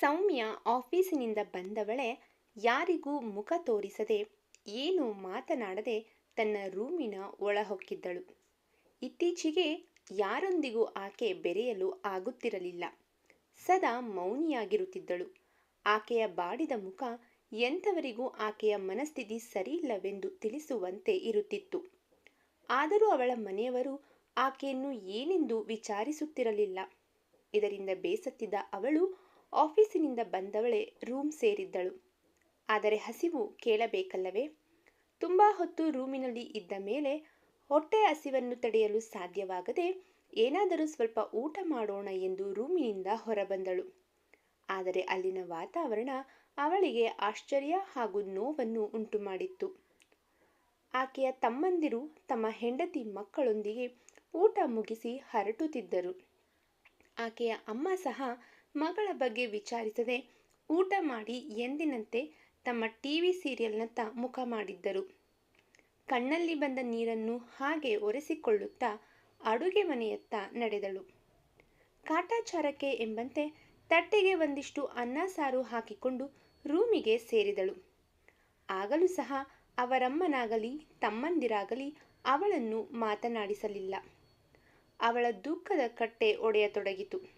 ಸೌಮ್ಯ ಆಫೀಸಿನಿಂದ ಬಂದವಳೆ ಯಾರಿಗೂ ಮುಖ ತೋರಿಸದೆ ಏನೂ ಮಾತನಾಡದೆ ತನ್ನ ರೂಮಿನ ಒಳಹೊಕ್ಕಿದ್ದಳು. ಇತ್ತೀಚೆಗೆ ಯಾರೊಂದಿಗೂ ಆಕೆ ಬೆರೆಯಲು ಆಗುತ್ತಿರಲಿಲ್ಲ. ಸದಾ ಮೌನಿಯಾಗಿರುತ್ತಿದ್ದಳು. ಆಕೆಯ ಬಾಡಿದ ಮುಖ ಎಂಥವರಿಗೂ ಆಕೆಯ ಮನಸ್ಥಿತಿ ಸರಿಯಿಲ್ಲವೆಂದು ತಿಳಿಸುವಂತೆ ಇರುತ್ತಿತ್ತು. ಆದರೂ ಅವಳ ಮನೆಯವರು ಆಕೆಯನ್ನು ಏನೆಂದು ವಿಚಾರಿಸುತ್ತಿರಲಿಲ್ಲ. ಇದರಿಂದ ಬೇಸತ್ತಿದ್ದ ಅವಳು ಆಫೀಸಿನಿಂದ ಬಂದವಳೆ ರೂಮ್ ಸೇರಿದ್ದಳು. ಆದರೆ ಹಸಿವು ಕೇಳಬೇಕಲ್ಲವೇ? ತುಂಬ ಹೊತ್ತು ರೂಮಿನಲ್ಲಿ ಇದ್ದ ಮೇಲೆ ಹೊಟ್ಟೆ ಹಸಿವನ್ನು ತಡೆಯಲು ಸಾಧ್ಯವಾಗದೆ ಏನಾದರೂ ಸ್ವಲ್ಪ ಊಟ ಮಾಡೋಣ ಎಂದು ರೂಮಿನಿಂದ ಹೊರಬಂದಳು. ಆದರೆ ಅಲ್ಲಿನ ವಾತಾವರಣ ಅವಳಿಗೆ ಆಶ್ಚರ್ಯ ಹಾಗೂ ನೋವನ್ನು ಉಂಟುಮಾಡಿತ್ತು. ಆಕೆಯ ತಮ್ಮಂದಿರು ತಮ್ಮ ಹೆಂಡತಿ ಮಕ್ಕಳೊಂದಿಗೆ ಊಟ ಮುಗಿಸಿ ಹರಟುತ್ತಿದ್ದರು. ಆಕೆಯ ಅಮ್ಮ ಸಹ ಮಗಳ ಬಗ್ಗೆ ವಿಚಾರಿಸದೆ ಊಟ ಮಾಡಿ ಎಂದಿನಂತೆ ತಮ್ಮ ಟಿವಿ ಸೀರಿಯಲ್ನತ್ತ ಮುಖ ಮಾಡಿದ್ದರು. ಕಣ್ಣಲ್ಲಿ ಬಂದ ನೀರನ್ನು ಹಾಗೆ ಒರೆಸಿಕೊಳ್ಳುತ್ತಾ ಅಡುಗೆ ಮನೆಯತ್ತ ನಡೆದಳು. ಕಾಟಾಚಾರಕ್ಕೆ ಎಂಬಂತೆ ತಟ್ಟೆಗೆ ಒಂದಿಷ್ಟು ಅನ್ನ ಸಾರು ಹಾಕಿಕೊಂಡು ರೂಮಿಗೆ ಸೇರಿದಳು. ಆಗಲೂ ಸಹ ಅವರಮ್ಮನಾಗಲಿ, ತಮ್ಮಂದಿರಾಗಲಿ ಅವಳನ್ನು ಮಾತನಾಡಿಸಲಿಲ್ಲ. ಅವಳ ದುಃಖದ ಕಟ್ಟೆ ಒಡೆಯತೊಡಗಿತು.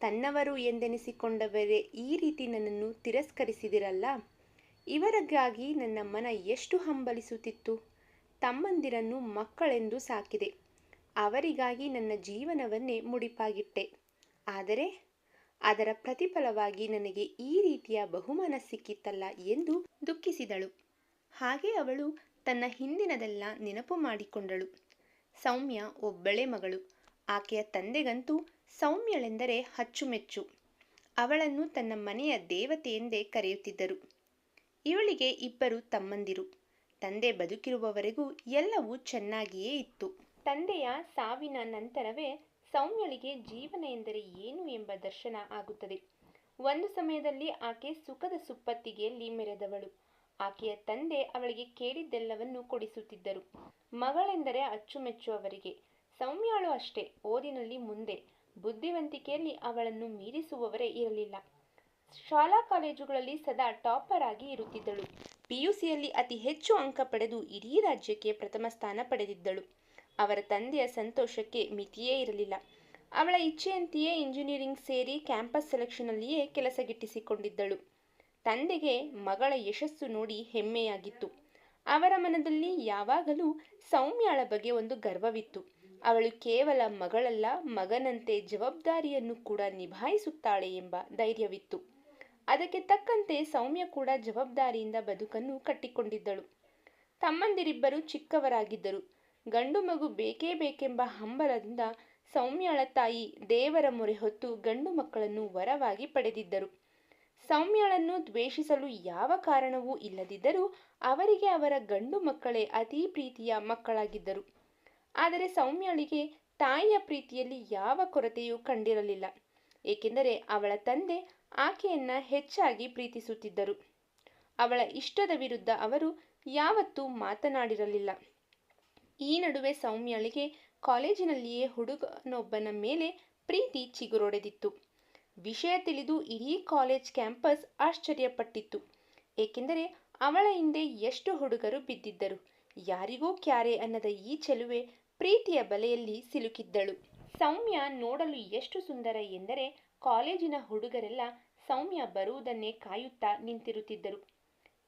ತನ್ನವರು ಎಂದೆನಿಸಿಕೊಂಡವರೇ ಈ ರೀತಿ ನನ್ನನ್ನು ತಿರಸ್ಕರಿಸಿದಿರಲ್ಲ? ಇವರಿಗಾಗಿ ನನ್ನ ಮನ ಎಷ್ಟು ಹಂಬಲಿಸುತ್ತಿತ್ತು? ತಮ್ಮಂದಿರನ್ನು ಮಕ್ಕಳೆಂದು ಸಾಕಿದೆ. ಅವರಿಗಾಗಿ ನನ್ನ ಜೀವನವನ್ನೇ ಮುಡಿಪಾಗಿಟ್ಟೆ. ಆದರೆ ಅದರ ಪ್ರತಿಫಲವಾಗಿ ನನಗೆ ಈ ರೀತಿಯ ಬಹುಮಾನ ಸಿಕ್ಕಿತ್ತಲ್ಲ ಎಂದು ದುಃಖಿಸಿದಳು. ಹಾಗೆ ಅವಳು ತನ್ನ ಹಿಂದಿನದೆಲ್ಲ ನೆನಪು ಮಾಡಿಕೊಂಡಳು. ಸೌಮ್ಯ ಒಬ್ಬಳೇ ಮಗಳು. ಆಕೆಯ ತಂದೆಗಂತೂ ಸೌಮ್ಯಳೆಂದರೆ ಅಚ್ಚುಮೆಚ್ಚು ಅವಳನ್ನು ತನ್ನ ಮನೆಯ ದೇವತೆ ಎಂದೇ ಕರೆಯುತ್ತಿದ್ದರು. ಇವಳಿಗೆ ಇಬ್ಬರು ತಮ್ಮಂದಿರು. ತಂದೆ ಬದುಕಿರುವವರೆಗೂ ಎಲ್ಲವೂ ಚೆನ್ನಾಗಿಯೇ ಇತ್ತು. ತಂದೆಯ ಸಾವಿನ ನಂತರವೇ ಸೌಮ್ಯಳಿಗೆ ಜೀವನ ಎಂದರೆ ಏನು ಎಂಬ ದರ್ಶನ ಆಗುತ್ತದೆ. ಒಂದು ಸಮಯದಲ್ಲಿ ಆಕೆ ಸುಖದ ಸುಪ್ಪತ್ತಿಗೆಯಲ್ಲಿ ಮೆರೆದವಳು. ಆಕೆಯ ತಂದೆ ಅವಳಿಗೆ ಕೇಳಿದ್ದೆಲ್ಲವನ್ನು ಕೊಡಿಸುತ್ತಿದ್ದರು. ಮಗಳೆಂದರೆ ಅಚ್ಚುಮೆಚ್ಚು ಅವರಿಗೆ. ಸೌಮ್ಯಾಳು ಅಷ್ಟೇ. ಓದಿನಲ್ಲಿ ಮುಂದೆ. ಬುದ್ಧಿವಂತಿಕೆಯಲ್ಲಿ ಅವಳನ್ನು ಮೀರಿಸುವವರೇ ಇರಲಿಲ್ಲ. ಶಾಲಾ ಕಾಲೇಜುಗಳಲ್ಲಿ ಸದಾ ಟಾಪರ್ ಆಗಿ ಇರುತ್ತಿದ್ದಳು. ಪಿಯುಸಿಯಲ್ಲಿ ಅತಿ ಹೆಚ್ಚು ಅಂಕ ಪಡೆದು ಇಡೀ ರಾಜ್ಯಕ್ಕೆ ಪ್ರಥಮ ಸ್ಥಾನ ಪಡೆದಿದ್ದಳು. ಅವರ ತಂದೆಯ ಸಂತೋಷಕ್ಕೆ ಮಿತಿಯೇ ಇರಲಿಲ್ಲ. ಅವಳ ಇಚ್ಛೆಯಂತೆಯೇ ಇಂಜಿನಿಯರಿಂಗ್ ಸೇರಿ ಕ್ಯಾಂಪಸ್ ಸೆಲೆಕ್ಷನ್ನಲ್ಲಿಯೇ ಕೆಲಸ ಗಿಟ್ಟಿಸಿಕೊಂಡಿದ್ದಳು. ತಂದೆಗೆ ಮಗಳ ಯಶಸ್ಸು ನೋಡಿ ಹೆಮ್ಮೆಯಾಗಿತ್ತು. ಅವರ ಮನದಲ್ಲಿ ಯಾವಾಗಲೂ ಸೌಮ್ಯಾಳ ಬಗ್ಗೆ ಒಂದು ಗರ್ವವಿತ್ತು. ಅವಳು ಕೇವಲ ಮಗಳಲ್ಲ, ಮಗನಂತೆ ಜವಾಬ್ದಾರಿಯನ್ನು ಕೂಡ ನಿಭಾಯಿಸುತ್ತಾಳೆ ಎಂಬ ಧೈರ್ಯವಿತ್ತು. ಅದಕ್ಕೆ ತಕ್ಕಂತೆ ಸೌಮ್ಯ ಕೂಡ ಜವಾಬ್ದಾರಿಯಿಂದ ಬದುಕನ್ನು ಕಟ್ಟಿಕೊಂಡಿದ್ದಳು. ತಮ್ಮಂದಿರಿಬ್ಬರು ಚಿಕ್ಕವರಾಗಿದ್ದರು. ಗಂಡು ಮಗು ಬೇಕೇ ಬೇಕೆಂಬ ಹಂಬಲದಿಂದ ಸೌಮ್ಯಳ ತಾಯಿ ದೇವರ ಮೊರೆ ಹೊತ್ತು ಗಂಡು ಮಕ್ಕಳನ್ನು ವರವಾಗಿ ಪಡೆದಿದ್ದರು. ಸೌಮ್ಯಳನ್ನು ದ್ವೇಷಿಸಲು ಯಾವ ಕಾರಣವೂ ಇಲ್ಲದಿದ್ದರೂ ಅವರಿಗೆ ಅವರ ಗಂಡು ಮಕ್ಕಳೇ ಅತೀ ಪ್ರೀತಿಯ ಮಕ್ಕಳಾಗಿದ್ದರು. ಆದರೆ ಸೌಮ್ಯಳಿಗೆ ತಾಯಿಯ ಪ್ರೀತಿಯಲ್ಲಿ ಯಾವ ಕೊರತೆಯೂ ಕಂಡಿರಲಿಲ್ಲ. ಏಕೆಂದರೆ ಅವಳ ತಂದೆ ಆಕೆಯನ್ನ ಹೆಚ್ಚಾಗಿ ಪ್ರೀತಿಸುತ್ತಿದ್ದರು. ಅವಳ ಇಷ್ಟದ ವಿರುದ್ಧ ಅವರು ಯಾವತ್ತೂ ಮಾತನಾಡಿರಲಿಲ್ಲ. ಈ ನಡುವೆ ಸೌಮ್ಯಳಿಗೆ ಕಾಲೇಜಿನಲ್ಲಿಯೇ ಹುಡುಗನೊಬ್ಬನ ಮೇಲೆ ಪ್ರೀತಿ ಚಿಗುರೊಡೆದಿತ್ತು. ವಿಷಯ ತಿಳಿದು ಇಡೀ ಕಾಲೇಜ್ ಕ್ಯಾಂಪಸ್ ಆಶ್ಚರ್ಯಪಟ್ಟಿತ್ತು. ಏಕೆಂದರೆ ಅವಳ ಹಿಂದೆ ಎಷ್ಟು ಹುಡುಗರು ಬಿದ್ದಿದ್ದರು. ಯಾರಿಗೂ ಕ್ಯಾರೆ ಅನ್ನದ ಈ ಚೆಲುವೆ ಪ್ರೀತಿಯ ಬಲೆಯಲ್ಲಿ ಸಿಲುಕಿದ್ದಳು. ಸೌಮ್ಯ ನೋಡಲು ಎಷ್ಟು ಸುಂದರ ಎಂದರೆ ಕಾಲೇಜಿನ ಹುಡುಗರೆಲ್ಲ ಸೌಮ್ಯ ಬರುವುದನ್ನೇ ಕಾಯುತ್ತಾ ನಿಂತಿರುತ್ತಿದ್ದರು.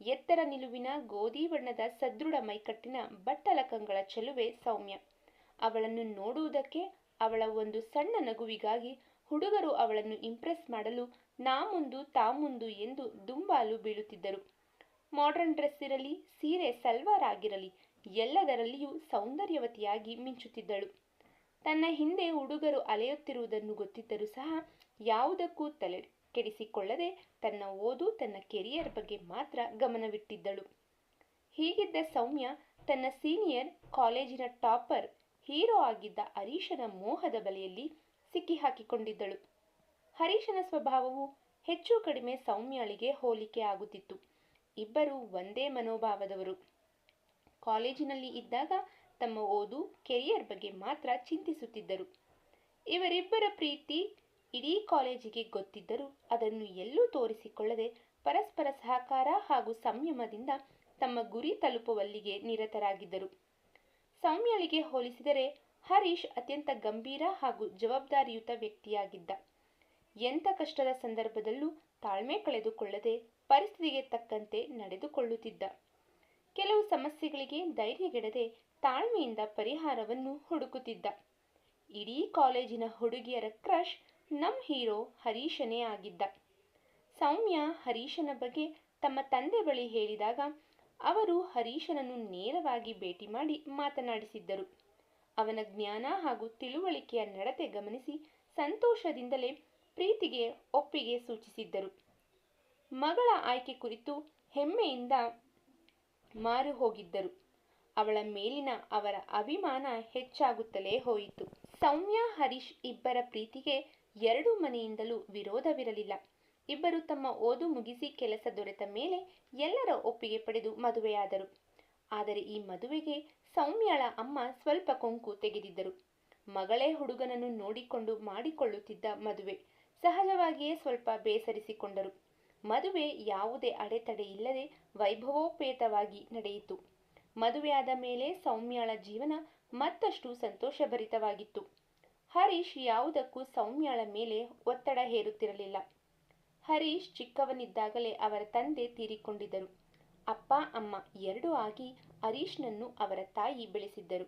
ಎತ್ತರ ನಿಲುವಿನ ಗೋಧಿ ಬಣ್ಣದ ಸದೃಢ ಮೈಕಟ್ಟಿನ ಬಟ್ಟಲಕಂಗಳ ಚೆಲುವೆ ಸೌಮ್ಯ. ಅವಳನ್ನು ನೋಡುವುದಕ್ಕೆ ಅವಳ ಒಂದು ಸಣ್ಣ ನಗುವಿಗಾಗಿ ಹುಡುಗರು ಅವಳನ್ನು ಇಂಪ್ರೆಸ್ ಮಾಡಲು ನಾ ಮುಂದು ತಾ ಮುಂದು ಎಂದು ದುಂಬಾಲು ಬೀಳುತ್ತಿದ್ದರು. ಮಾಡರ್ನ್ ಡ್ರೆಸ್ ಇರಲಿ, ಸೀರೆ ಸಲ್ವಾರ್ ಆಗಿರಲಿ ಎಲ್ಲದರಲ್ಲಿಯೂ ಸೌಂದರ್ಯವತಿಯಾಗಿ ಮಿಂಚುತ್ತಿದ್ದಳು. ತನ್ನ ಹಿಂದೆ ಹುಡುಗರು ಅಲೆಯುತ್ತಿರುವುದನ್ನು ಗೊತ್ತಿದ್ದರೂ ಸಹ ಯಾವುದಕ್ಕೂ ತಲೆ ಕೆಡಿಸಿಕೊಳ್ಳದೆ ತನ್ನ ಓದು, ತನ್ನ ಕೆರಿಯರ್ ಬಗ್ಗೆ ಮಾತ್ರ ಗಮನವಿಟ್ಟಿದ್ದಳು. ಹೀಗಿದ್ದ ಸೌಮ್ಯ ತನ್ನ ಸೀನಿಯರ್ ಕಾಲೇಜಿನ ಟಾಪರ್, ಹೀರೋ ಆಗಿದ್ದ ಹರೀಶನ ಮೋಹದ ಬಲೆಯಲ್ಲಿ ಸಿಕ್ಕಿಹಾಕಿಕೊಂಡಿದ್ದಳು. ಹರೀಶನ ಸ್ವಭಾವವು ಹೆಚ್ಚು ಕಡಿಮೆ ಸೌಮ್ಯಳಿಗೆ ಹೋಲಿಕೆ ಆಗುತ್ತಿತ್ತು. ಇಬ್ಬರು ಒಂದೇ ಮನೋಭಾವದವರು. ಕಾಲೇಜಿನಲ್ಲಿ ಇದ್ದಾಗ ತಮ್ಮ ಓದು, ಕೆರಿಯರ್ ಬಗ್ಗೆ ಮಾತ್ರ ಚಿಂತಿಸುತ್ತಿದ್ದರು. ಇವರಿಬ್ಬರ ಪ್ರೀತಿ ಇಡೀ ಕಾಲೇಜಿಗೆ ಗೊತ್ತಿದ್ದರೂ ಅದನ್ನು ಎಲ್ಲೂ ತೋರಿಸಿಕೊಳ್ಳದೆ ಪರಸ್ಪರ ಸಹಕಾರ ಹಾಗೂ ಸಂಯಮದಿಂದ ತಮ್ಮ ಗುರಿ ತಲುಪುವಲ್ಲಿಗೆ ನಿರತರಾಗಿದ್ದರು. ಸೌಮ್ಯಳಿಗೆ ಹೋಲಿಸಿದರೆ ಹರೀಶ್ ಅತ್ಯಂತ ಗಂಭೀರ ಹಾಗೂ ಜವಾಬ್ದಾರಿಯುತ ವ್ಯಕ್ತಿಯಾಗಿದ್ದ. ಎಂಥ ಕಷ್ಟದ ಸಂದರ್ಭದಲ್ಲೂ ತಾಳ್ಮೆ ಕಳೆದುಕೊಳ್ಳದೆ ಪರಿಸ್ಥಿತಿಗೆ ತಕ್ಕಂತೆ ನಡೆದುಕೊಳ್ಳುತ್ತಿದ್ದ. ಕೆಲವು ಸಮಸ್ಯೆಗಳಿಗೆ ಧೈರ್ಯಗೆಡದೆ ತಾಳ್ಮೆಯಿಂದ ಪರಿಹಾರವನ್ನು ಹುಡುಕುತ್ತಿದ್ದ. ಇಡೀ ಕಾಲೇಜಿನ ಹುಡುಗಿಯರ ಕ್ರಶ್ ನಮ್ಮ ಹೀರೋ ಹರೀಶನೇ ಆಗಿದ್ದ. ಸೌಮ್ಯ ಹರೀಶನ ಬಗ್ಗೆ ತಮ್ಮ ತಂದೆ ಬಳಿ ಹೇಳಿದಾಗ ಅವರು ಹರೀಶನನ್ನು ನೇರವಾಗಿ ಭೇಟಿ ಮಾಡಿ ಮಾತನಾಡಿಸಿದ್ದರು. ಅವನ ಜ್ಞಾನ ಹಾಗೂ ತಿಳುವಳಿಕೆಯ ನಡತೆ ಗಮನಿಸಿ ಸಂತೋಷದಿಂದಲೇ ಪ್ರೀತಿಗೆ ಒಪ್ಪಿಗೆ ಸೂಚಿಸಿದ್ದರು. ಮಗಳ ಆಯ್ಕೆ ಕುರಿತು ಹೆಮ್ಮೆಯಿಂದ ಮಾರು ಹೋಗಿದ್ದರು ಅವಳ ಮೇಲಿನ ಅವರ ಅಭಿಮಾನ ಹೆಚ್ಚಾಗುತ್ತಲೇ ಹೋಯಿತು. ಸೌಮ್ಯ, ಹರೀಶ್ ಇಬ್ಬರ ಪ್ರೀತಿಗೆ ಎರಡು ಮನೆಯಿಂದಲೂ ವಿರೋಧವಿರಲಿಲ್ಲ. ಇಬ್ಬರು ತಮ್ಮ ಓದು ಮುಗಿಸಿ ಕೆಲಸ ದೊರೆತ ಮೇಲೆ ಎಲ್ಲರ ಒಪ್ಪಿಗೆ ಪಡೆದು ಮದುವೆಯಾದರು. ಆದರೆ ಈ ಮದುವೆಗೆ ಸೌಮ್ಯಳ ಅಮ್ಮ ಸ್ವಲ್ಪ ಕೊಂಕು ತೆಗೆದಿದ್ದರು. ಮಗಳೇ ಹುಡುಗನನ್ನು ನೋಡಿಕೊಂಡು ಮಾಡಿಕೊಳ್ಳುತ್ತಿದ್ದ ಮದುವೆ ಸಹಜವಾಗಿಯೇ ಸ್ವಲ್ಪ ಬೇಸರಿಸಿಕೊಂಡರು. ಮದುವೆ ಯಾವುದೇ ಅಡೆತಡೆ ಇಲ್ಲದೆ ವೈಭವೋಪೇತವಾಗಿ ನಡೆಯಿತು. ಮದುವೆಯಾದ ಮೇಲೆ ಸೌಮ್ಯಳ ಜೀವನ ಮತ್ತಷ್ಟು ಸಂತೋಷಭರಿತವಾಗಿತ್ತು. ಹರೀಶ್ ಯಾವುದಕ್ಕೂ ಸೌಮ್ಯಳ ಮೇಲೆ ಒತ್ತಡ ಹೇರುತ್ತಿರಲಿಲ್ಲ. ಹರೀಶ್ ಚಿಕ್ಕವನಿದ್ದಾಗಲೇ ಅವರ ತಂದೆ ತೀರಿಕೊಂಡಿದ್ದರು. ಅಪ್ಪ, ಅಮ್ಮ ಎರಡೂ ಆಗಿ ಹರೀಶ್ನನ್ನು ಅವರ ತಾಯಿ ಬೆಳೆಸಿದ್ದರು.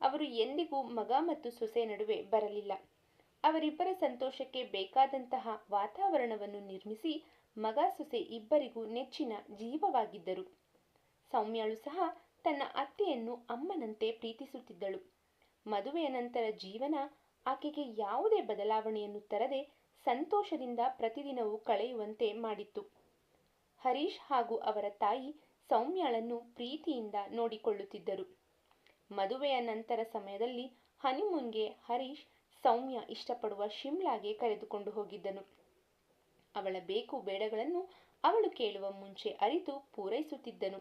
ಅವರು ಎಂದಿಗೂ ಮಗ ಮತ್ತು ಸೊಸೆ ನಡುವೆ ಬರಲಿಲ್ಲ. ಅವರಿಬ್ಬರ ಸಂತೋಷಕ್ಕೆ ಬೇಕಾದಂತಹ ವಾತಾವರಣವನ್ನು ನಿರ್ಮಿಸಿ ಮಗ ಸೊಸೆ ಇಬ್ಬರಿಗೂ ನೆಚ್ಚಿನ ಜೀವವಾಗಿದ್ದರು. ಸೌಮ್ಯಳು ಸಹ ತನ್ನ ಅತ್ತೆಯನ್ನು ಅಮ್ಮನಂತೆ ಪ್ರೀತಿಸುತ್ತಿದ್ದಳು. ಮದುವೆಯ ನಂತರ ಜೀವನ ಆಕೆಗೆ ಯಾವುದೇ ಬದಲಾವಣೆಯನ್ನು ತರದೆ ಸಂತೋಷದಿಂದ ಪ್ರತಿದಿನವೂ ಕಳೆಯುವಂತೆ ಮಾಡಿತ್ತು. ಹರೀಶ್ ಹಾಗೂ ಅವರ ತಾಯಿ ಸೌಮ್ಯಳನ್ನು ಪ್ರೀತಿಯಿಂದ ನೋಡಿಕೊಳ್ಳುತ್ತಿದ್ದರು. ಮದುವೆಯ ನಂತರ ಸಮಯದಲ್ಲಿ ಹನಿಮೂನ್ಗೆ ಹರೀಶ್ ಸೌಮ್ಯ ಇಷ್ಟಪಡುವ ಶಿಮ್ಲಾಗೆ ಕರೆದುಕೊಂಡು ಹೋಗಿದ್ದನು. ಅವಳ ಬೇಕು ಬೇಡಗಳನ್ನು ಅವಳು ಕೇಳುವ ಮುಂಚೆ ಅರಿತು ಪೂರೈಸುತ್ತಿದ್ದನು.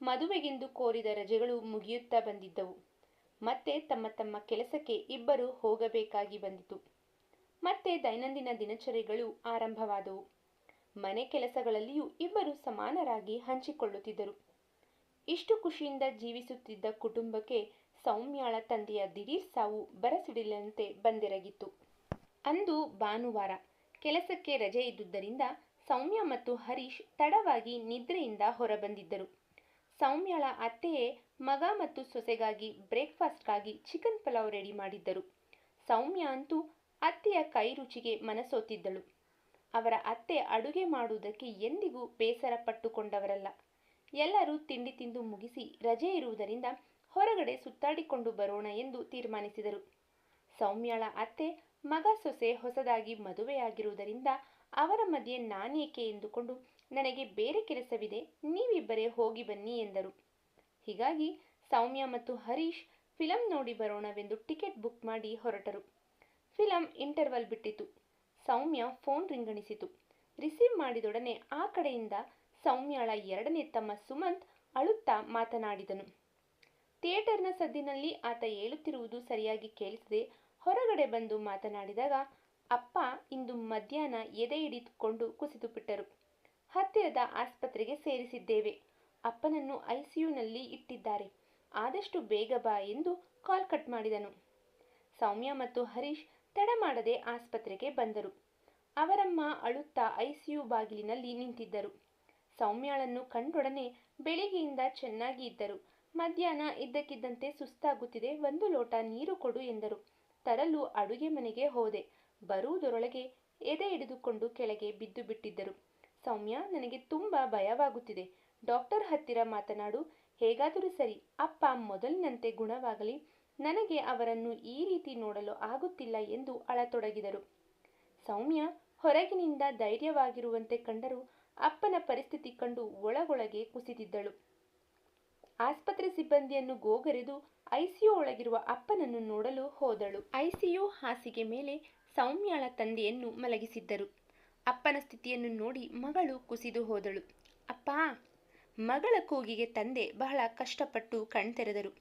ಮದುವೆಗೆಂದು ಕೋರಿದ ರಜೆಗಳು ಮುಗಿಯುತ್ತಾ ಬಂದಿದ್ದವು. ಮತ್ತೆ ತಮ್ಮ ತಮ್ಮ ಕೆಲಸಕ್ಕೆ ಇಬ್ಬರು ಹೋಗಬೇಕಾಗಿ ಬಂದಿತು. ಮತ್ತೆ ದೈನಂದಿನ ದಿನಚರಿಗಳು ಆರಂಭವಾದವು. ಮನೆ ಕೆಲಸಗಳಲ್ಲಿಯೂ ಇಬ್ಬರು ಸಮಾನರಾಗಿ ಹಂಚಿಕೊಳ್ಳುತ್ತಿದ್ದರು. ಇಷ್ಟು ಖುಷಿಯಿಂದ ಜೀವಿಸುತ್ತಿದ್ದ ಕುಟುಂಬಕ್ಕೆ ಸೌಮ್ಯಾಳ ತಂದೆಯ ದಿಢೀರ್ ಸಾವು ಬರಸಿಡಿಲಂತೆ ಬಂದಿರಗಿತ್ತು. ಅಂದು ಭಾನುವಾರ ಕೆಲಸಕ್ಕೆ ರಜೆ ಇದ್ದುದರಿಂದ ಸೌಮ್ಯ ಮತ್ತು ಹರೀಶ್ ತಡವಾಗಿ ನಿದ್ರೆಯಿಂದ ಹೊರಬಂದಿದ್ದರು. ಸೌಮ್ಯಳ ಅತ್ತೆಯೇ ಮಗ ಮತ್ತು ಸೊಸೆಗಾಗಿ ಬ್ರೇಕ್ಫಾಸ್ಟ್ಗಾಗಿ ಚಿಕನ್ ಪಲಾವ್ ರೆಡಿ ಮಾಡಿದ್ದರು. ಸೌಮ್ಯ ಅಂತೂ ಅತ್ತೆಯ ಕೈ ರುಚಿಗೆ ಮನಸೋತಿದ್ದಳು. ಅವರ ಅತ್ತೆ ಅಡುಗೆ ಮಾಡುವುದಕ್ಕೆ ಎಂದಿಗೂ ಬೇಸರ ಪಟ್ಟುಕೊಂಡವರಲ್ಲ. ಎಲ್ಲರೂ ತಿಂಡಿ ತಿಂದು ಮುಗಿಸಿ ರಜೆ ಇರುವುದರಿಂದ ಹೊರಗಡೆ ಸುತ್ತಾಡಿಕೊಂಡು ಬರೋಣ ಎಂದು ತೀರ್ಮಾನಿಸಿದರು. ಸೌಮ್ಯಳ ಅತ್ತೆ ಮಗ ಸೊಸೆ ಹೊಸದಾಗಿ ಮದುವೆಯಾಗಿರುವುದರಿಂದ ಅವರ ಮಧ್ಯೆ ನಾನೇಕೆ ಎಂದುಕೊಂಡು ನನಗೆ ಬೇರೆ ಕೆಲಸವಿದೆ, ನೀವಿಬ್ಬರೇ ಹೋಗಿ ಬನ್ನಿ ಎಂದರು. ಹೀಗಾಗಿ ಸೌಮ್ಯ ಮತ್ತು ಹರೀಶ್ ಫಿಲಂ ನೋಡಿ ಬರೋಣವೆಂದು ಟಿಕೆಟ್ ಬುಕ್ ಮಾಡಿ ಹೊರಟರು. ಫಿಲಂ ಇಂಟರ್ವಲ್ ಬಿಟ್ಟಿತು. ಸೌಮ್ಯ ಫೋನ್ ರಿಂಗಣಿಸಿತು. ರಿಸೀವ್ ಮಾಡಿದೊಡನೆ ಆ ಕಡೆಯಿಂದ ಸೌಮ್ಯಳ ಎರಡನೇ ತಮ್ಮ ಸುಮಂತ್ ಅಳುತ್ತಾ ಮಾತನಾಡಿದನು. ಥಿಯೇಟರ್ನ ಸದ್ದಿನಲ್ಲಿ ಆತ ಹೇಳುತ್ತಿರುವುದು ಸರಿಯಾಗಿ ಕೇಳಿಸದೆ ಹೊರಗಡೆ ಬಂದು ಮಾತನಾಡಿದಾಗ ಅಪ್ಪ ಇಂದು ಮಧ್ಯಾಹ್ನ ಎದೆ ಹಿಡಿದುಕೊಂಡು ಕುಸಿದು ಬಿಟ್ಟರು ಹತ್ತಿರದ ಆಸ್ಪತ್ರೆಗೆ ಸೇರಿಸಿದ್ದೇವೆ. ಅಪ್ಪನನ್ನು ಐಸಿಯುನಲ್ಲಿ ಇಟ್ಟಿದ್ದಾರೆ. ಆದಷ್ಟು ಬೇಗ ಬಾ ಎಂದು ಕಾಲ್ ಕಟ್ ಮಾಡಿದನು. ಸೌಮ್ಯ ಮತ್ತು ಹರೀಶ್ ತಡ ಮಾಡದೆ ಆಸ್ಪತ್ರೆಗೆ ಬಂದರು. ಅವರಮ್ಮ ಅಳುತ್ತಾ ಐಸಿಯು ಬಾಗಿಲಿನಲ್ಲಿ ನಿಂತಿದ್ದರು. ಸೌಮ್ಯಾಳನ್ನು ಕಂಡೊಡನೆ ಬೆಳಿಗ್ಗೆಯಿಂದ ಚೆನ್ನಾಗಿ ಇದ್ದರು. ಮಧ್ಯಾಹ್ನ ಇದ್ದಕ್ಕಿದ್ದಂತೆ ಸುಸ್ತಾಗುತ್ತಿದೆ. ಒಂದು ಲೋಟ ನೀರು ಕೊಡು ಎಂದರು. ತರಲು ಅಡುಗೆ ಮನೆಗೆ ಹೋದೆ. ಬರುವುದರೊಳಗೆ ಎದೆ ಹಿಡಿದುಕೊಂಡು ಕೆಳಗೆ ಬಿದ್ದು ಬಿಟ್ಟಿದ್ದರು. ಸೌಮ್ಯ, ನನಗೆ ತುಂಬ ಭಯವಾಗುತ್ತಿದೆ. ಡಾಕ್ಟರ್ ಹತ್ತಿರ ಮಾತನಾಡು. ಹೇಗಾದರೂ ಸರಿ, ಅಪ್ಪ ಮೊದಲಿನಂತೆ ಗುಣವಾಗಲಿ. ನನಗೆ ಅವರನ್ನು ಈ ರೀತಿ ನೋಡಲು ಆಗುತ್ತಿಲ್ಲ ಎಂದು ಅಳತೊಡಗಿದರು. ಸೌಮ್ಯ, ಹೊರಗಿನಿಂದ ಧೈರ್ಯವಾಗಿರುವಂತೆ ಕಂಡರೂ ಅಪ್ಪನ ಪರಿಸ್ಥಿತಿ ಕಂಡು ಒಳಗೊಳಗೆ ಕುಸಿದಿದ್ದಳು. ಆಸ್ಪತ್ರೆ ಸಿಬ್ಬಂದಿಯನ್ನು ಗೋಗರೆದು ಐಸಿಯು ಒಳಗಿರುವ ಅಪ್ಪನನ್ನು ನೋಡಲು ಹೋದಳು. ಐಸಿಯು ಹಾಸಿಗೆ ಮೇಲೆ ಸೌಮ್ಯಳ ತಂದೆಯನ್ನು ಮಲಗಿಸಿದ್ದರು. ಅಪ್ಪನ ಸ್ಥಿತಿಯನ್ನು ನೋಡಿ ಮಗಳು ಕುಸಿದು ಹೋದಳು. ಅಪ್ಪ, ಮಗಳ ಕೂಗಿಗೆ ತಂದೆ ಬಹಳ ಕಷ್ಟಪಟ್ಟು ಕಣ್ತೆರೆದರು.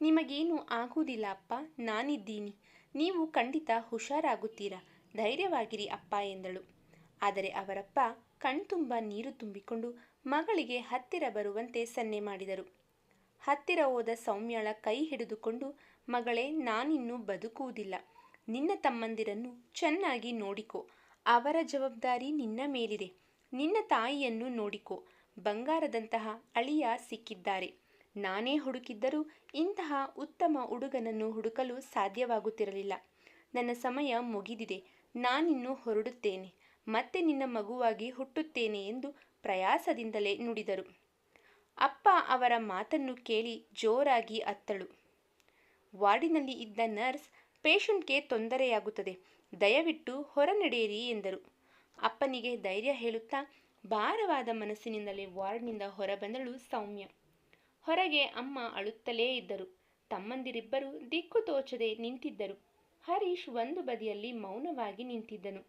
ನಿಮಗೇನು ಆಗುವುದಿಲ್ಲ ಅಪ್ಪ, ನಾನಿದ್ದೀನಿ. ನೀವು ಖಂಡಿತ ಹುಷಾರಾಗುತ್ತೀರಾ? ಧೈರ್ಯವಾಗಿರಿ ಅಪ್ಪ ಎಂದಳು. ಆದರೆ ಅವರಪ್ಪ ಕಣ್ತುಂಬ ನೀರು ತುಂಬಿಕೊಂಡು ಮಗಳಿಗೆ ಹತ್ತಿರ ಬರುವಂತೆ ಸನ್ನೆ ಮಾಡಿದರು. ಹತ್ತಿರ ಹೋದ ಸೌಮ್ಯಳ ಕೈ ಹಿಡಿದುಕೊಂಡು, ಮಗಳೇ, ನಾನಿನ್ನು ಬದುಕುವುದಿಲ್ಲ. ನಿನ್ನ ತಮ್ಮಂದಿರನ್ನು ಚೆನ್ನಾಗಿ ನೋಡಿಕೋ. ಅವರ ಜವಾಬ್ದಾರಿ ನಿನ್ನ ಮೇಲಿದೆ. ನಿನ್ನ ತಾಯಿಯನ್ನು ನೋಡಿಕೋ. ಬಂಗಾರದಂತಹ ಅಳಿಯ ಸಿಕ್ಕಿದ್ದಾರೆ. ನಾನೇ ಹುಡುಕಿದ್ದರೂ ಇಂತಹ ಉತ್ತಮ ಹುಡುಗನನ್ನು ಹುಡುಕಲು ಸಾಧ್ಯವಾಗುತ್ತಿರಲಿಲ್ಲ. ನನ್ನ ಸಮಯ ಮುಗಿದಿದೆ. ನಾನಿನ್ನು ಹೊರಡುತ್ತೇನೆ. ಮತ್ತೆ ನಿನ್ನ ಮಗುವಾಗಿ ಹುಟ್ಟುತ್ತೇನೆ ಎಂದು ಪ್ರಯಾಸದಿಂದಲೇ ನುಡಿದರು. ಅಪ್ಪ ಅವರ ಮಾತನ್ನು ಕೇಳಿ ಜೋರಾಗಿ ಅತ್ತಳು. ವಾರ್ಡಿನಲ್ಲಿ ಇದ್ದ ನರ್ಸ್, ಪೇಷಂಟ್ಗೆ ತೊಂದರೆಯಾಗುತ್ತದೆ, ದಯವಿಟ್ಟು ಹೊರ ನಡೆಯಿರಿ ಎಂದರು. ಅಪ್ಪನಿಗೆ ಧೈರ್ಯ ಹೇಳುತ್ತಾ ಭಾರವಾದ ಮನಸ್ಸಿನಿಂದಲೇ ವಾರ್ಡ್ನಿಂದ ಹೊರಬಂದಳು ಸೌಮ್ಯ. ಹೊರಗೆ ಅಮ್ಮ ಅಳುತ್ತಲೇ ಇದ್ದರು. ತಮ್ಮಂದಿರಿಬ್ಬರು ದಿಕ್ಕು ತೋಚದೆ ನಿಂತಿದ್ದರು. ಹರೀಶ್ ಒಂದು ಬದಿಯಲ್ಲಿ ಮೌನವಾಗಿ ನಿಂತಿದ್ದನು.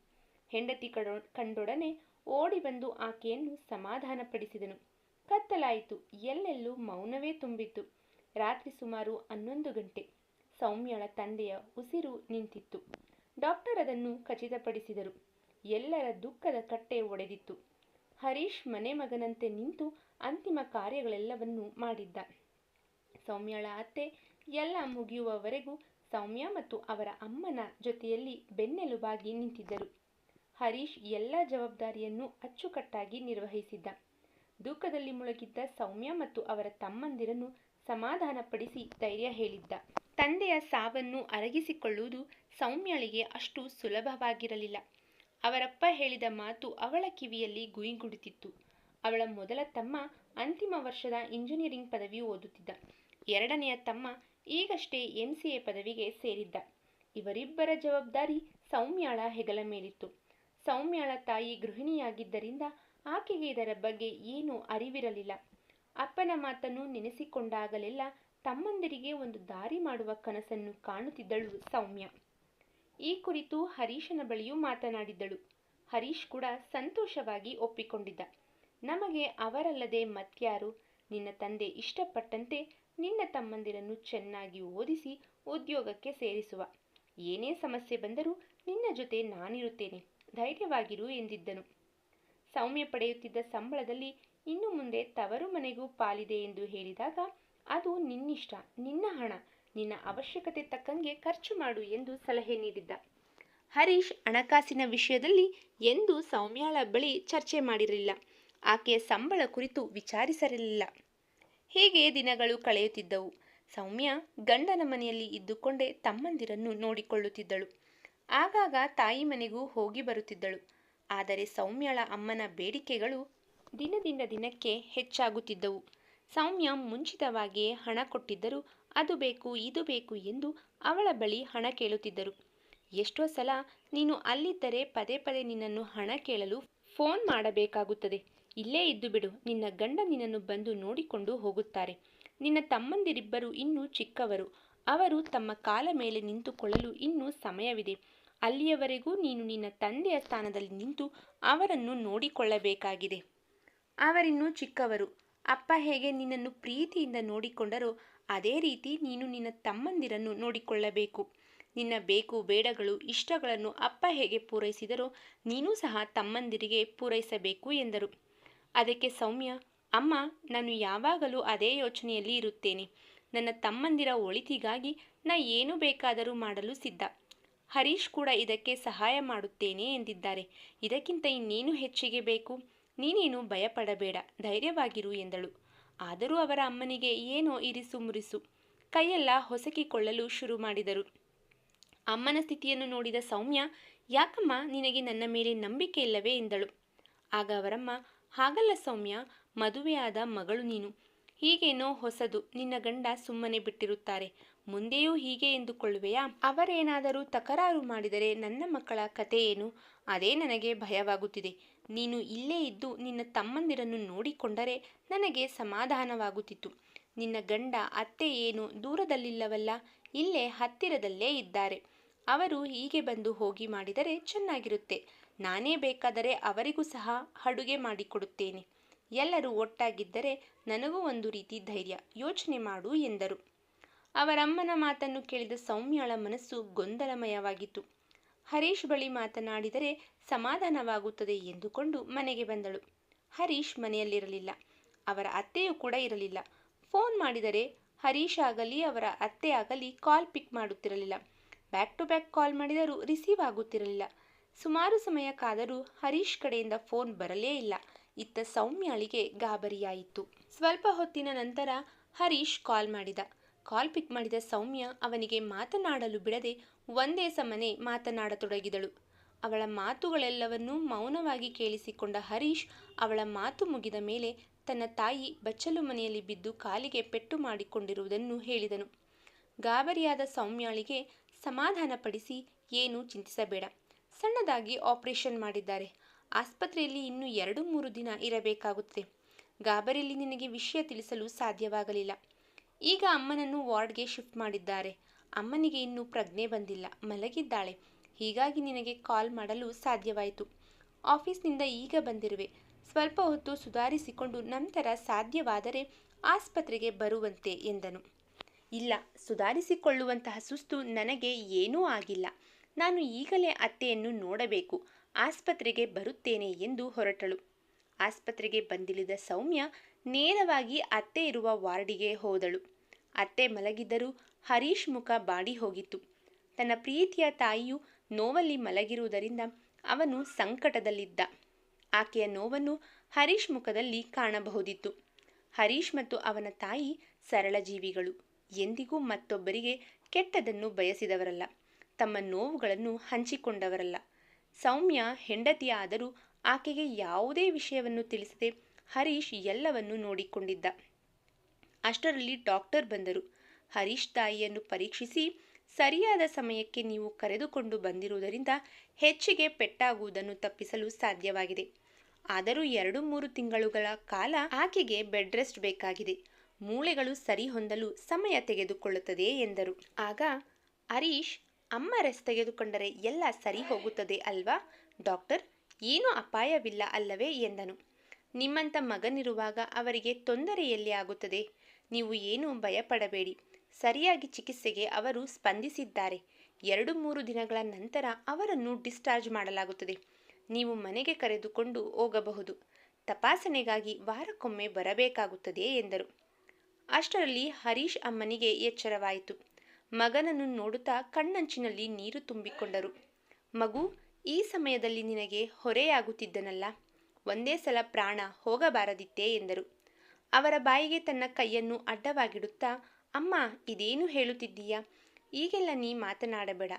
ಹೆಂಡತಿ ಕಡೋ, ಕಂಡೊಡನೆ ಓಡಿ ಬಂದು ಆಕೆಯನ್ನು ಸಮಾಧಾನಪಡಿಸಿದನು. ಕತ್ತಲಾಯಿತು. ಎಲ್ಲೆಲ್ಲೂ ಮೌನವೇ ತುಂಬಿತ್ತು. ರಾತ್ರಿ ಸುಮಾರು ಹನ್ನೊಂದು ಗಂಟೆ. ಸೌಮ್ಯಳ ತಂದೆಯ ಉಸಿರು ನಿಂತಿತ್ತು. ಡಾಕ್ಟರ್ ಅದನ್ನು ಖಚಿತಪಡಿಸಿದರು. ಎಲ್ಲರ ದುಃಖದ ಕಟ್ಟೆ ಒಡೆದಿತ್ತು. ಹರೀಶ್ ಮನೆ ಮಗನಂತೆ ನಿಂತು ಅಂತಿಮ ಕಾರ್ಯಗಳೆಲ್ಲವನ್ನೂ ಮಾಡಿದ್ದ. ಸೌಮ್ಯಳ ಅತ್ತೆ ಎಲ್ಲ ಮುಗಿಯುವವರೆಗೂ ಸೌಮ್ಯ ಮತ್ತು ಅವರ ಅಮ್ಮನ ಜೊತೆಯಲ್ಲಿ ಬೆನ್ನೆಲುಬಾಗಿ ನಿಂತಿದ್ದರು. ಹರೀಶ್ ಎಲ್ಲ ಜವಾಬ್ದಾರಿಯನ್ನು ಅಚ್ಚುಕಟ್ಟಾಗಿ ನಿರ್ವಹಿಸಿದ್ದ. ದುಃಖದಲ್ಲಿ ಮುಳುಗಿದ್ದ ಸೌಮ್ಯ ಮತ್ತು ಅವರ ತಮ್ಮಂದಿರನ್ನು ಸಮಾಧಾನಪಡಿಸಿ ಧೈರ್ಯ ಹೇಳಿದ್ದ. ತಂದೆಯ ಸಾವನ್ನು ಅರಗಿಸಿಕೊಳ್ಳುವುದು ಸೌಮ್ಯಳಿಗೆ ಅಷ್ಟು ಸುಲಭವಾಗಿರಲಿಲ್ಲ. ಅವರಪ್ಪ ಹೇಳಿದ ಮಾತು ಅವಳ ಕಿವಿಯಲ್ಲಿ ಗುಯಿಗುಡುತ್ತಿತ್ತು. ಅವಳ ಮೊದಲ ತಮ್ಮ ಅಂತಿಮ ವರ್ಷದ ಇಂಜಿನಿಯರಿಂಗ್ ಪದವಿ ಓದುತ್ತಿದ್ದ. ಎರಡನೆಯ ತಮ್ಮ ಈಗಷ್ಟೇ ಎಂ ಸಿ ಎ ಪದವಿಗೆ ಸೇರಿದ್ದ. ಇವರಿಬ್ಬರ ಜವಾಬ್ದಾರಿ ಸೌಮ್ಯಾಳ ಹೆಗಲ ಮೇಲಿತ್ತು. ಸೌಮ್ಯಾಳ ತಾಯಿ ಗೃಹಿಣಿಯಾಗಿದ್ದರಿಂದ ಆಕೆಗೆ ಇದರ ಬಗ್ಗೆ ಏನೂ ಅರಿವಿರಲಿಲ್ಲ. ಅಪ್ಪನ ಮಾತನ್ನು ನೆನೆಸಿಕೊಂಡಾಗಲೆಲ್ಲ ತಮ್ಮಂದಿರಿಗೆ ಒಂದು ದಾರಿ ಮಾಡುವ ಕನಸನ್ನು ಕಾಣುತ್ತಿದ್ದಳು ಸೌಮ್ಯ. ಈ ಕುರಿತು ಹರೀಶನ ಬಳಿಯೂ ಮಾತನಾಡಿದ್ದಳು. ಹರೀಶ್ ಕೂಡ ಸಂತೋಷವಾಗಿ ಒಪ್ಪಿಕೊಂಡಿದ್ದ. ನಮಗೆ ಅವರಲ್ಲದೆ ಮತ್ಯಾರು, ನಿನ್ನ ತಂದೆ ಇಷ್ಟಪಟ್ಟಂತೆ ನಿನ್ನ ತಮ್ಮಂದಿರನ್ನು ಚೆನ್ನಾಗಿ ಓದಿಸಿ ಉದ್ಯೋಗಕ್ಕೆ ಸೇರಿಸುವ. ಏನೇ ಸಮಸ್ಯೆ ಬಂದರೂ ನಿನ್ನ ಜೊತೆ ನಾನಿರುತ್ತೇನೆ. ಧೈರ್ಯವಾಗಿರು ಎಂದಿದ್ದನು. ಸೌಮ್ಯ ಪಡೆಯುತ್ತಿದ್ದ ಸಂಬಳದಲ್ಲಿ ಇನ್ನು ಮುಂದೆ ತವರು ಮನೆಗೂ ಪಾಲಿದೆ ಎಂದು ಹೇಳಿದಾಗ, ಅದು ನಿನ್ನಿಷ್ಟ, ನಿನ್ನ ಹಣ, ನಿನ್ನ ಅವಶ್ಯಕತೆ ತಕ್ಕಂಗೆ ಖರ್ಚು ಮಾಡು ಎಂದು ಸಲಹೆ ನೀಡಿದ್ದ. ಹರೀಶ್ ಹಣಕಾಸಿನ ವಿಷಯದಲ್ಲಿ ಎಂದೂ ಸೌಮ್ಯಾಳ ಬಳಿ ಚರ್ಚೆ ಮಾಡಿರಲಿಲ್ಲ. ಆಕೆಯ ಸಂಬಳ ಕುರಿತು ವಿಚಾರಿಸಿರಲಿಲ್ಲ ಹೀಗೆ ದಿನಗಳು ಕಳೆಯುತ್ತಿದ್ದವು? ಸೌಮ್ಯ ಗಂಡನ ಮನೆಯಲ್ಲಿ ಇದ್ದುಕೊಂಡೇ ತಮ್ಮಂದಿರನ್ನು ನೋಡಿಕೊಳ್ಳುತ್ತಿದ್ದಳು. ಆಗಾಗ ತಾಯಿ ಮನೆಗೂ ಹೋಗಿ ಬರುತ್ತಿದ್ದಳು. ಆದರೆ ಸೌಮ್ಯಳ ಅಮ್ಮನ ಬೇಡಿಕೆಗಳು ದಿನದಿಂದ ದಿನಕ್ಕೆ ಹೆಚ್ಚಾಗುತ್ತಿದ್ದವು. ಸೌಮ್ಯ ಮುಂಚಿತವಾಗಿಯೇ ಹಣ ಕೊಟ್ಟಿದ್ದರೂ ಅದು ಬೇಕು, ಇದು ಬೇಕು ಎಂದು ಅವಳ ಬಳಿ ಹಣ ಕೇಳುತ್ತಿದ್ದರು. ಎಷ್ಟೋ ಸಲ ನೀನು ಅಲ್ಲಿದ್ದರೆ ಪದೇ ಪದೇ ನಿನ್ನನ್ನು ಹಣ ಕೇಳಲು ಫೋನ್ ಮಾಡಬೇಕಾಗುತ್ತದೆ. ಇಲ್ಲೇ ಇದ್ದು ಬಿಡು, ನಿನ್ನ ಗಂಡ ನಿನ್ನನ್ನು ಬಂದು ನೋಡಿಕೊಂಡು ಹೋಗುತ್ತಾರೆ. ನಿನ್ನ ತಮ್ಮಂದಿರಿಬ್ಬರು ಇನ್ನೂ ಚಿಕ್ಕವರು. ಅವರು ತಮ್ಮ ಕಾಲ ಮೇಲೆ ನಿಂತುಕೊಳ್ಳಲು ಇನ್ನೂ ಸಮಯವಿದೆ. ಅಲ್ಲಿಯವರೆಗೂ ನೀನು ನಿನ್ನ ತಂದೆಯ ಸ್ಥಾನದಲ್ಲಿ ನಿಂತು ಅವರನ್ನು ನೋಡಿಕೊಳ್ಳಬೇಕಾಗಿದೆ. ಅವರಿನ್ನೂ ಚಿಕ್ಕವರು, ಅಪ್ಪ ಹೇಗೆ ನಿನ್ನನ್ನು ಪ್ರೀತಿಯಿಂದ ನೋಡಿಕೊಂಡರೋ ಅದೇ ರೀತಿ ನೀನು ನಿನ್ನ ತಮ್ಮಂದಿರನ್ನು ನೋಡಿಕೊಳ್ಳಬೇಕು. ನಿನ್ನ ಬೇಕು ಬೇಡಗಳು, ಇಷ್ಟಗಳನ್ನು ಅಪ್ಪ ಹೇಗೆ ಪೂರೈಸಿದರೋ ನೀನು ಸಹ ತಮ್ಮಂದಿರಿಗೆ ಪೂರೈಸಬೇಕು ಎಂದರು. ಅದಕ್ಕೆ ಸೌಮ್ಯ, ಅಮ್ಮ, ನಾನು ಯಾವಾಗಲೂ ಅದೇ ಯೋಚನೆಯಲ್ಲಿ ಇರುತ್ತೇನೆ. ನನ್ನ ತಮ್ಮಂದಿರ ಒಳಿತಿಗಾಗಿ ನಾ ಏನು ಬೇಕಾದರೂ ಮಾಡಲು ಸಿದ್ಧ. ಹರೀಶ್ ಕೂಡ ಇದಕ್ಕೆ ಸಹಾಯ ಮಾಡುತ್ತೇನೆ ಎಂದಿದ್ದಾರೆ. ಇದಕ್ಕಿಂತ ಇನ್ನೇನು ಹೆಚ್ಚಿಗೆ ಬೇಕು? ನೀನೇನು ಭಯಪಡಬೇಡ, ಧೈರ್ಯವಾಗಿರು ಎಂದಳು. ಆದರೂ ಅವರ ಅಮ್ಮನಿಗೆ ಏನೋ ಇರಿಸು ಮುರಿಸು. ಕೈಯೆಲ್ಲ ಹೊಸಕಿಕೊಳ್ಳಲು ಶುರು ಮಾಡಿದರು. ಅಮ್ಮನ ಸ್ಥಿತಿಯನ್ನು ನೋಡಿದ ಸೌಮ್ಯ, ಯಾಕಮ್ಮ ನಿನಗೆ ನನ್ನ ಮೇಲೆ ನಂಬಿಕೆ ಇಲ್ಲವೇ ಎಂದಳು. ಆಗ ಅವರಮ್ಮ, ಹಾಗಲ್ಲ ಸೌಮ್ಯ, ಮದುವೆಯಾದ ಮಗಳು ನೀನು. ಹೀಗೇನೋ ಹೊಸದು ನಿನ್ನ ಗಂಡ ಸುಮ್ಮನೆ ಬಿಟ್ಟಿರುತ್ತಾರೆ. ಮುಂದೆಯೂ ಹೀಗೆ ಎಂದುಕೊಳ್ಳುವೆಯಾ? ಅವರೇನಾದರೂ ತಕರಾರು ಮಾಡಿದರೆ ನನ್ನ ಮಕ್ಕಳ ಕತೆ ಏನು? ಅದೇ ನನಗೆ ಭಯವಾಗುತ್ತಿದೆ. ನೀನು ಇಲ್ಲೇ ಇದ್ದು ನಿನ್ನ ತಮ್ಮಂದಿರನ್ನು ನೋಡಿಕೊಂಡರೆ ನನಗೆ ಸಮಾಧಾನವಾಗುತ್ತಿತ್ತು. ನಿನ್ನ ಗಂಡ ಅತ್ತೆ ಏನು ದೂರದಲ್ಲಿಲ್ಲವಲ್ಲ, ಇಲ್ಲೇ ಹತ್ತಿರದಲ್ಲೇ ಇದ್ದಾರೆ. ಅವರು ಹೀಗೆ ಬಂದು ಹೋಗಿ ಮಾಡಿದರೆ ಚೆನ್ನಾಗಿರುತ್ತೆ. ನಾನೇ ಬೇಕಾದರೆ ಅವರಿಗೂ ಸಹ ಅಡುಗೆ ಮಾಡಿಕೊಡುತ್ತೇನೆ. ಎಲ್ಲರೂ ಒಟ್ಟಾಗಿದ್ದರೆ ನನಗೂ ಒಂದು ರೀತಿ ಧೈರ್ಯ, ಯೋಚನೆ ಮಾಡು ಎಂದರು. ಅವರಮ್ಮನ ಮಾತನ್ನು ಕೇಳಿದ ಸೌಮ್ಯಳ ಮನಸ್ಸು ಗೊಂದಲಮಯವಾಗಿತ್ತು. ಹರೀಶ್ ಬಳಿ ಮಾತನಾಡಿದರೆ ಸಮಾಧಾನವಾಗುತ್ತದೆ ಎಂದುಕೊಂಡು ಮನೆಗೆ ಬಂದಳು. ಹರೀಶ್ ಮನೆಯಲ್ಲಿರಲಿಲ್ಲ. ಅವರ ಅತ್ತೆಯೂ ಕೂಡ ಇರಲಿಲ್ಲ. ಫೋನ್ ಮಾಡಿದರೆ ಹರೀಶ್ ಆಗಲಿ, ಅವರ ಅತ್ತೆ ಆಗಲಿ ಕಾಲ್ ಪಿಕ್ ಮಾಡುತ್ತಿರಲಿಲ್ಲ. ಬ್ಯಾಕ್ ಟು ಬ್ಯಾಕ್ ಕಾಲ್ ಮಾಡಿದರೂ ರಿಸೀವ್ ಆಗುತ್ತಿರಲಿಲ್ಲ. ಸುಮಾರು ಸಮಯ ಕಾದರೂ ಹರೀಶ್ ಕಡೆಯಿಂದ ಫೋನ್ ಬರಲೇ ಇಲ್ಲ. ಇತ್ತ ಸೌಮ್ಯಾಳಿಗೆ ಗಾಬರಿಯಾಯಿತು. ಸ್ವಲ್ಪ ಹೊತ್ತಿನ ನಂತರ ಹರೀಶ್ ಕಾಲ್ ಮಾಡಿದ. ಕಾಲ್ ಪಿಕ್ ಮಾಡಿದ ಸೌಮ್ಯ ಅವನಿಗೆ ಮಾತನಾಡಲು ಬಿಡದೆ ಒಂದೇ ಸಮನೆ ಮಾತನಾಡತೊಡಗಿದಳು. ಅವಳ ಮಾತುಗಳೆಲ್ಲವನ್ನೂ ಮೌನವಾಗಿ ಕೇಳಿಸಿಕೊಂಡ ಹರೀಶ್ ಅವಳ ಮಾತು ಮುಗಿದ ಮೇಲೆ ತನ್ನ ತಾಯಿ ಬಚ್ಚಲು ಮನೆಯಲ್ಲಿ ಬಿದ್ದು ಕಾಲಿಗೆ ಪೆಟ್ಟು ಮಾಡಿಕೊಂಡಿರುವುದನ್ನು ಹೇಳಿದನು. ಗಾಬರಿಯಾದ ಸೌಮ್ಯಾಳಿಗೆ ಸಮಾಧಾನಪಡಿಸಿ ಏನೂ ಚಿಂತಿಸಬೇಡ. ಸಣ್ಣದಾಗಿ ಆಪರೇಷನ್ ಮಾಡಿದ್ದಾರೆ. ಆಸ್ಪತ್ರೆಯಲ್ಲಿ ಇನ್ನೂ ಎರಡು ಮೂರು ದಿನ ಇರಬೇಕಾಗುತ್ತದೆ ಗಾಬರಿಯಲ್ಲಿ ನಿನಗೆ ವಿಷಯ ತಿಳಿಸಲು ಸಾಧ್ಯವಾಗಲಿಲ್ಲ. ಈಗ ಅಮ್ಮನನ್ನು ವಾರ್ಡ್ಗೆ ಶಿಫ್ಟ್ ಮಾಡಿದ್ದಾರೆ. ಅಮ್ಮನಿಗೆ ಇನ್ನೂ ಪ್ರಜ್ಞೆ ಬಂದಿಲ್ಲ. ಮಲಗಿದ್ದಾಳೆ. ಹೀಗಾಗಿ ನಿನಗೆ ಕಾಲ್ ಮಾಡಲು ಸಾಧ್ಯವಾಯಿತು. ಆಫೀಸ್ನಿಂದ ಈಗ ಬಂದಿರುವೆ. ಸ್ವಲ್ಪ ಹೊತ್ತು ಸುಧಾರಿಸಿಕೊಂಡು ನಂತರ ಸಾಧ್ಯವಾದರೆ ಆಸ್ಪತ್ರೆಗೆ ಬರುವಂತೆ ಎಂದನು. ಇಲ್ಲ, ಸುಧಾರಿಸಿಕೊಳ್ಳುವಂತಹ ಸುಸ್ತು ನನಗೆ ಏನೂ ಆಗಿಲ್ಲ. ನಾನು ಈಗಲೇ ಅತ್ತೆಯನ್ನು ನೋಡಬೇಕು. ಆಸ್ಪತ್ರೆಗೆ ಬರುತ್ತೇನೆ ಎಂದು ಹೊರಟಳು. ಆಸ್ಪತ್ರೆಗೆ ಬಂದಿಳಿದ ಸೌಮ್ಯ ನೇರವಾಗಿ ಅತ್ತೆ ಇರುವ ವಾರ್ಡಿಗೆ ಹೋದಳು. ಅತ್ತೆ ಮಲಗಿದ್ದರೂ ಹರೀಶ್ ಮುಖ ಬಾಡಿ ಹೋಗಿತ್ತು. ತನ್ನ ಪ್ರೀತಿಯ ತಾಯಿಯು ನೋವಲ್ಲಿ ಮಲಗಿರುವುದರಿಂದ ಅವನು ಸಂಕಟದಲ್ಲಿದ್ದ. ಆಕೆಯ ನೋವನ್ನು ಹರೀಶ್ ಮುಖದಲ್ಲಿ ಕಾಣಬಹುದಿತ್ತು. ಹರೀಶ್ ಮತ್ತು ಅವನ ತಾಯಿ ಸರಳ ಜೀವಿಗಳು. ಎಂದಿಗೂ ಮತ್ತೊಬ್ಬರಿಗೆ ಕೆಟ್ಟದನ್ನು ಬಯಸಿದವರಲ್ಲ. ತಮ್ಮ ನೋವುಗಳನ್ನು ಹಂಚಿಕೊಂಡವರಲ್ಲ. ಸೌಮ್ಯ ಹೆಂಡತಿಯಾದರೂ ಆಕೆಗೆ ಯಾವುದೇ ವಿಷಯವನ್ನು ತಿಳಿಸದೆ ಹರೀಶ್ ಎಲ್ಲವನ್ನೂ ನೋಡಿಕೊಂಡಿದ್ದ. ಅಷ್ಟರಲ್ಲಿ ಡಾಕ್ಟರ್ ಬಂದರು. ಹರೀಶ್ ತಾಯಿಯನ್ನು ಪರೀಕ್ಷಿಸಿ, ಸರಿಯಾದ ಸಮಯಕ್ಕೆ ನೀವು ಕರೆದುಕೊಂಡು ಬಂದಿರುವುದರಿಂದ ಹೆಚ್ಚಿಗೆ ಪೆಟ್ಟಾಗುವುದನ್ನು ತಪ್ಪಿಸಲು ಸಾಧ್ಯವಾಗಿದೆ. ಆದರೂ ಎರಡು ಮೂರು ತಿಂಗಳುಗಳ ಕಾಲ ಆಕೆಗೆ ಬೆಡ್ ರೆಸ್ಟ್ ಬೇಕಾಗಿದೆ. ಮೂಳೆಗಳು ಸರಿ ಹೊಂದಲು ಸಮಯ ತೆಗೆದುಕೊಳ್ಳುತ್ತದೆ ಎಂದರು. ಆಗ ಹರೀಶ್ ಅಮ್ಮ ರೆಸ್ಟ್ ತೆಗೆದುಕೊಂಡರೆ ಎಲ್ಲ ಸರಿ ಹೋಗುತ್ತದೆ ಅಲ್ವಾ? ಡಾಕ್ಟರ್, ಏನೂ ಅಪಾಯವಿಲ್ಲ ಅಲ್ಲವೇ ಎಂದನು. ನಿಮ್ಮಂಥ ಮಗನಿರುವಾಗ ಅವರಿಗೆ ತೊಂದರೆಯಲ್ಲಿ ಆಗುತ್ತದೆ. ನೀವು ಏನೂ ಭಯಪಡಬೇಡಿ. ಸರಿಯಾಗಿ ಚಿಕಿತ್ಸೆಗೆ ಅವರು ಸ್ಪಂದಿಸಿದ್ದಾರೆ. ಎರಡು ಮೂರು ದಿನಗಳ ನಂತರ ಅವರನ್ನು ಡಿಸ್ಚಾರ್ಜ್ ಮಾಡಲಾಗುತ್ತದೆ. ನೀವು ಮನೆಗೆ ಕರೆದುಕೊಂಡು ಹೋಗಬಹುದು. ತಪಾಸಣೆಗಾಗಿ ವಾರಕ್ಕೊಮ್ಮೆ ಬರಬೇಕಾಗುತ್ತದೆ ಎಂದರು. ಅಷ್ಟರಲ್ಲಿ ಹರೀಶ್ ಅಮ್ಮನಿಗೆ ಎಚ್ಚರವಾಯಿತು. ಮಗನನ್ನು ನೋಡುತ್ತಾ ಕಣ್ಣಂಚಿನಲ್ಲಿ ನೀರು ತುಂಬಿಕೊಂಡರು. ಮಗು, ಈ ಸಮಯದಲ್ಲಿ ನಿನಗೆ ಹೊರೆಯಾಗುತ್ತಿದ್ದನಲ್ಲ. ಒಂದೇ ಸಲ ಪ್ರಾಣ ಹೋಗಬಾರದಿತ್ತೇ ಎಂದರು. ಅವರ ಬಾಯಿಗೆ ತನ್ನ ಕೈಯನ್ನು ಅಡ್ಡವಾಗಿಡುತ್ತಾ, ಅಮ್ಮ, ಇದೇನು ಹೇಳುತ್ತಿದ್ದೀಯಾ? ಈಗೆಲ್ಲ ನೀ ಮಾತನಾಡಬೇಡ.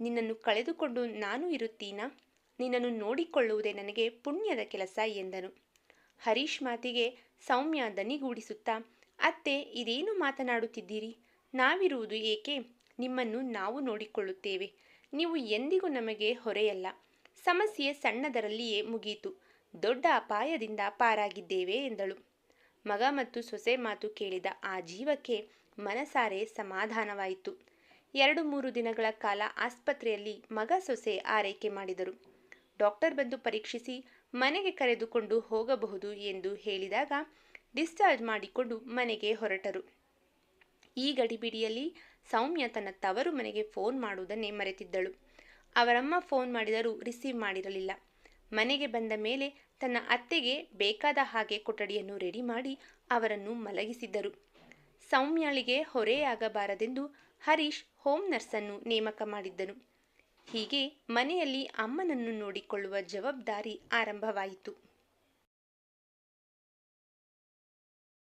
ನಿನ್ನನ್ನು ಕಳೆದುಕೊಂಡು ನಾನು ಇರುತ್ತೀನಾ? ನಿನ್ನನ್ನು ನೋಡಿಕೊಳ್ಳುವುದೇ ನನಗೆ ಪುಣ್ಯದ ಕೆಲಸ ಎಂದನು. ಹರೀಶ್ ಮಾತಿಗೆ ಸೌಮ್ಯ ದನಿಗೂಡಿಸುತ್ತಾ, ಅತ್ತೆ, ಇದೇನು ಮಾತನಾಡುತ್ತಿದ್ದೀರಿ? ನಾವಿರುವುದು ಏಕೆ? ನಿಮ್ಮನ್ನು ನಾವು ನೋಡಿಕೊಳ್ಳುತ್ತೇವೆ. ನೀವು ಎಂದಿಗೂ ನಮಗೆ ಹೊರೆಯಲ್ಲ. ಸಮಸ್ಯೆ ಸಣ್ಣದರಲ್ಲಿಯೇ ಮುಗಿಯಿತು ದೊಡ್ಡ ಅಪಾಯದಿಂದ ಪಾರಾಗಿದ್ದೇವೆ ಎಂದಳು. ಮಗ ಮತ್ತು ಸೊಸೆ ಮಾತು ಕೇಳಿದ ಆ ಜೀವಕ್ಕೆ ಮನಸಾರೆ ಸಮಾಧಾನವಾಯಿತು. ಎರಡು ಮೂರು ದಿನಗಳ ಕಾಲ ಆಸ್ಪತ್ರೆಯಲ್ಲಿ ಮಗ ಸೊಸೆ ಆರೈಕೆ ಮಾಡಿದರು. ಡಾಕ್ಟರ್ ಬಂದು ಪರೀಕ್ಷಿಸಿ ಮನೆಗೆ ಕರೆದುಕೊಂಡು ಹೋಗಬಹುದು ಎಂದು ಹೇಳಿದಾಗ ಡಿಸ್ಚಾರ್ಜ್ ಮಾಡಿಕೊಂಡು ಮನೆಗೆ ಹೊರಟರು. ಈ ಗಡಿಬಿಡಿಯಲ್ಲಿ ಸೌಮ್ಯ ತನ್ನ ತವರು ಮನೆಗೆ ಫೋನ್ ಮಾಡುವುದನ್ನೇ ಮರೆತಿದ್ದಳು. ಅವರಮ್ಮ ಫೋನ್ ಮಾಡಿದರೂ ರಿಸೀವ್ ಮಾಡಿರಲಿಲ್ಲ. ಮನೆಗೆ ಬಂದ ಮೇಲೆ ತನ್ನ ಅತ್ತೆಗೆ ಬೇಕಾದ ಹಾಗೆ ಕೊಠಡಿಯನ್ನು ರೆಡಿ ಮಾಡಿ ಅವರನ್ನು ಮಲಗಿಸಿದ್ದರು. ಸೌಮ್ಯಳಿಗೆ ಹೊರೆಯಾಗಬಾರದೆಂದು ಹರೀಶ್ ಹೋಮ್ ನರ್ಸನ್ನು ನೇಮಕ ಮಾಡಿದ್ದನು. ಹೀಗೆ ಮನೆಯಲ್ಲಿ ಅಮ್ಮನನ್ನು ನೋಡಿಕೊಳ್ಳುವ ಜವಾಬ್ದಾರಿ ಆರಂಭವಾಯಿತು.